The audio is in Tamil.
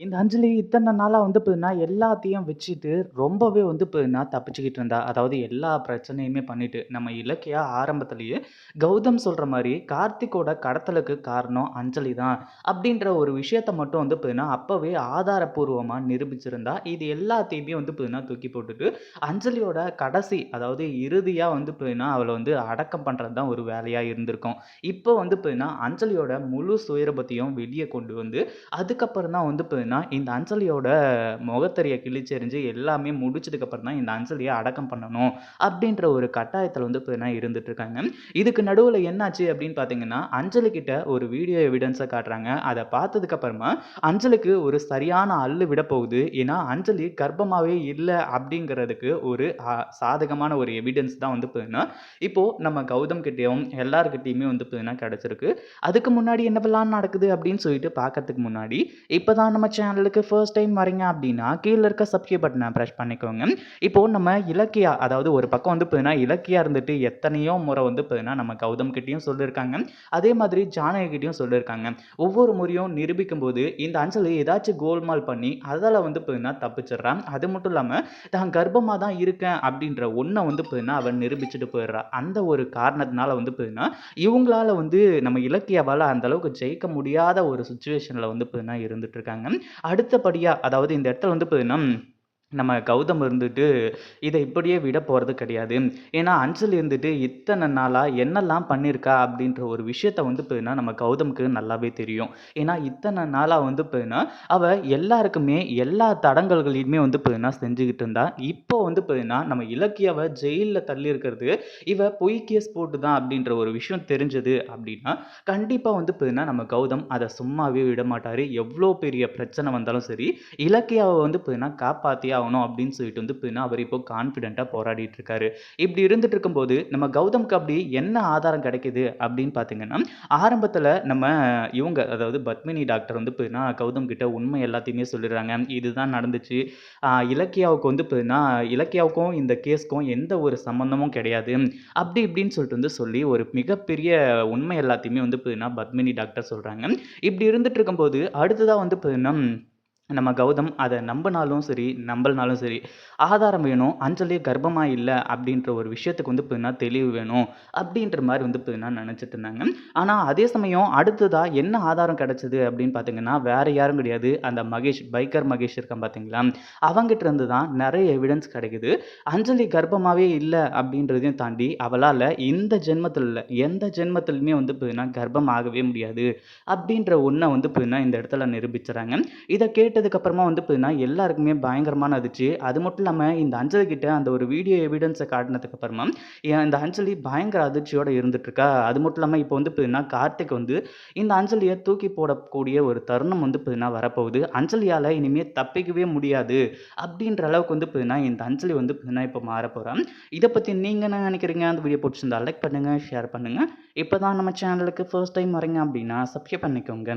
இந்த அஞ்சலி இத்தனை நாளாக வந்து பார்த்தீங்கன்னா, எல்லாத்தையும் வச்சுட்டு ரொம்பவே வந்து பார்த்தீங்கன்னா, தப்பிச்சுக்கிட்டு இருந்தா. அதாவது எல்லா பிரச்சனையுமே பண்ணிட்டு. நம்ம இலக்கியா ஆரம்பத்திலேயே கௌதம் சொல்ற மாதிரி கார்த்திக்கோட கடத்தலுக்கு காரணம் அஞ்சலி தான். அப்படின்ற ஒரு விஷயத்த மட்டும் வந்து பார்த்தீங்கன்னா, அப்பவே ஆதாரபூர்வமாக நிரூபிச்சிருந்தா. இது எல்லாத்தையுமே வந்து பார்த்தீங்கன்னா, தூக்கி போட்டுட்டு, அஞ்சலியோட கடைசி அதாவது இறுதியாக வந்து பார்த்தீங்கன்னா, அவளை வந்து அடக்கம் பண்ணுறது தான் ஒரு வேலையாக இருந்திருக்கும். இப்போ வந்து பார்த்தீங்கன்னா, அஞ்சலியோட முழு சுயரபத்தையும் வெளியே கொண்டு வந்து, அதுக்கப்புறம் தான் வந்து பார்த்தீங்கன்னா, இந்த அஞ்சலியோட முகத்தறியை கிழிச்செறிஞ்சு எல்லாமே முடிச்சதுக்கப்புறம் தான் இந்த அஞ்சலியை அடக்கம் பண்ணணும். அப்படின்ற ஒரு கட்டாயத்தில் வந்து பார்த்தீங்கன்னா, இருந்துட்டு இருக்காங்க. இதுக்கு நடுவில் என்னாச்சு அப்படின்னு பார்த்தீங்கன்னா, அஞ்சலி கிட்ட ஒரு வீடியோ எவிடன்ஸை காட்டுறாங்க. அதை பார்த்ததுக்கப்புறமா அஞ்சலுக்கு ஒரு சரியான அள்ளு விடப்போகுது. ஏன்னா, அஞ்சலி கர்ப்பமாகவே இல்லை அப்படிங்கிறதுக்கு ஒரு சாதகமான ஒரு எவிடன்ஸ் தான் வந்து பார்த்தீங்கன்னா, இப்போது நம்ம கௌதம் கிட்டேயும் எல்லாருக்கிட்டேயுமே வந்து பார்த்தீங்கன்னா கிடச்சிருக்கு அதுக்கு முன்னாடி என்னவெல்லாம் நடக்குது அப்படின்னு சொல்லிட்டு பார்க்கறதுக்கு முன்னாடி, இப்போ தான் நம்ம சேனலுக்கு ஃபர்ஸ்ட் டைம் வரீங்க அப்படின்னா, கீழே இருக்க சப்ஸ்கிரைப் பட்டனை ப்ரெஷ் பண்ணிக்கோங்க. இப்போ நம்ம இலக்கியா அதாவது ஒரு பக்கம் வந்து பார்த்தீங்கன்னா, இலக்கியா இருந்துட்டு எத்தனையோ முறை வந்து பார்த்தீங்கன்னா, நம்ம கௌதம் கிட்டேயும் சொல்லியிருக்காங்க. அதே மாதிரி ஜானகிட்டையும் சொல்லியிருக்காங்க. ஒவ்வொரு முறையும் நிரூபிக்கும்போது, இந்த அஞ்சலி ஏதாச்சும் கோல்மால் பண்ணி, அதால் வந்து பார்த்தீங்கன்னா தப்பிச்சிடுறான் அது மட்டும் இல்லாமல் தான் கர்ப்பமாக தான் இருக்கேன் அப்படின்ற ஒன்றை வந்து பார்த்தீங்கன்னா, அவன் நிரூபிச்சுட்டு போயிடுறா. அந்த ஒரு காரணத்தினால வந்து பார்த்தீங்கன்னா, இவங்களால வந்து நம்ம இலக்கியாவால் அந்த அளவுக்கு ஜெயிக்க முடியாத ஒரு சுச்சுவேஷனில் வந்து பார்த்தீங்கன்னா இருந்துட்டு இருக்காங்க. அடுத்தபடியா அதாவது இந்த இடத்துல வந்து பார்த்தீங்கன்னா, நம்ம கௌதம் இருந்துட்டு, இதை இப்படியே விட போகிறது கிடையாது. ஏன்னா, அஞ்சல் இருந்துட்டு இத்தனை நாளாக என்னெல்லாம் பண்ணியிருக்கா அப்படின்ற ஒரு விஷயத்த வந்து போயின்னா நம்ம கௌதமுக்கு நல்லாவே தெரியும். ஏன்னா, இத்தனை நாளாக வந்து போயின்னா அவள் எல்லாருக்குமே எல்லா தடங்கல்களையுமே வந்து போயின்னா செஞ்சுக்கிட்டு இருந்தா. இப்போ வந்து போயின்னா நம்ம இலக்கியாவை ஜெயிலில் தள்ளியிருக்கிறது, இவ பொய் கேஸ் போட்டு தான் அப்படின்ற ஒரு விஷயம் தெரிஞ்சது அப்படின்னா, கண்டிப்பாக வந்து போயின்னா நம்ம கௌதம் அதை சும்மாவே விட மாட்டார் எவ்வளோ பெரிய பிரச்சனை வந்தாலும் சரி, இலக்கியாவை வந்து போயின்னா காப்பாற்றியா ஆகணும் அப்படின்னு சொல்லிட்டு வந்து பார்த்தீங்கன்னா, அவர் இப்போ கான்ஃபிடென்ட்டாக போராடிட்டு இருக்காரு. இப்படி இருந்துட்டு இருக்கும்போது, நம்ம கௌதம்க்கு அப்படி என்ன ஆதாரம் கிடைக்குது அப்படின்னு பார்த்தீங்கன்னா, ஆரம்பத்தில் நம்ம இவங்க அதாவது பத்மினி டாக்டர் வந்து பார்த்தீங்கன்னா, கௌதம் கிட்ட உண்மை எல்லாத்தையுமே சொல்லிடுறாங்க. இதுதான் நடந்துச்சு. இலக்கியாவுக்கு வந்து பார்த்தீங்கன்னா, இலக்கியாவுக்கும் இந்த கேஸ்க்கும் எந்த ஒரு சம்மந்தமும் கிடையாது. அப்படி இப்படின்னு சொல்லிட்டு வந்து சொல்லி, ஒரு மிகப்பெரிய உண்மை எல்லாத்தையுமே வந்து பார்த்தீங்கன்னா, பத்மினி டாக்டர் சொல்கிறாங்க இப்படி இருந்துட்டு இருக்கும்போது, அடுத்ததாக வந்து பார்த்தீங்கன்னா, நம்ம கௌதம் அதை நம்பினாலும் சரி, நம்பலனாலும் சரி, ஆதாரம் வேணும். அஞ்சலி கர்ப்பமாக இல்லை அப்படின்ற ஒரு விஷயத்துக்கு வந்து பார்த்தீங்கன்னா, தெளிவு வேணும். அப்படின்ற மாதிரி வந்து பார்த்தீங்கன்னா நினச்சிட்டு இருந்தாங்க. ஆனால் அதே சமயம் அடுத்ததாக என்ன ஆதாரம் கிடைச்சது அப்படின்னு பார்த்தீங்கன்னா, வேறு யாரும் கிடையாது. அந்த மகேஷ், பைக்கர் மகேஷ் இருக்கான் பார்த்தீங்களா? அவங்ககிட்ட இருந்து தான் நிறைய எவிடன்ஸ் கிடைக்குது. அஞ்சலி கர்ப்பமாகவே இல்லை அப்படின்றதையும் தாண்டி, அவளால் இந்த ஜென்மத்தில் இல்லை எந்த ஜென்மத்திலுமே வந்து பார்த்தீங்கன்னா, கர்ப்பம் ஆகவே முடியாது. அப்படின்ற ஒன்றை வந்து பார்த்தீங்கன்னா, இந்த இடத்துல நிரூபிச்சுறாங்க. இதை கேட்டு அப்புறமா வந்து பார்த்தீங்கன்னா, எல்லாருக்குமே பயங்கரமான அதிர்ச்சி. அது மட்டும் இல்லாமல் இந்த அஞ்சலி கிட்ட அந்த ஒரு வீடியோ எவிடன்ஸை காட்டினதுக்கப்புறமா இந்த அஞ்சலி பயங்கர அதிர்ச்சியோடு இருந்துட்டுருக்கா அது மட்டும் இல்லாமல் இப்போ வந்து பார்த்தீங்கன்னா, கார்த்திக் வந்து இந்த அஞ்சலியை தூக்கி போடக்கூடிய ஒரு தருணம் வந்து பார்த்தீங்கன்னா வரப்போகுது. அஞ்சலியால் இனிமேல் தப்பிக்கவே முடியாது. அப்படின்ற அளவுக்கு வந்து பார்த்தீங்கன்னா, இந்த அஞ்சலி வந்து பார்த்தீங்கன்னா, இப்போ மாறப்போறா. இதை பற்றி நீங்கள் என்ன நினைக்கிறீங்க அந்த வீடியோ பிடிச்சிருந்தா லைக் பண்ணுங்கள் ஷேர் பண்ணுங்கள் இப்போ தான் நம்ம சேனலுக்கு ஃபர்ஸ்ட் டைம் வரீங்க அப்படின்னா, சப்ஸ்கிரைப் பண்ணிக்கோங்க.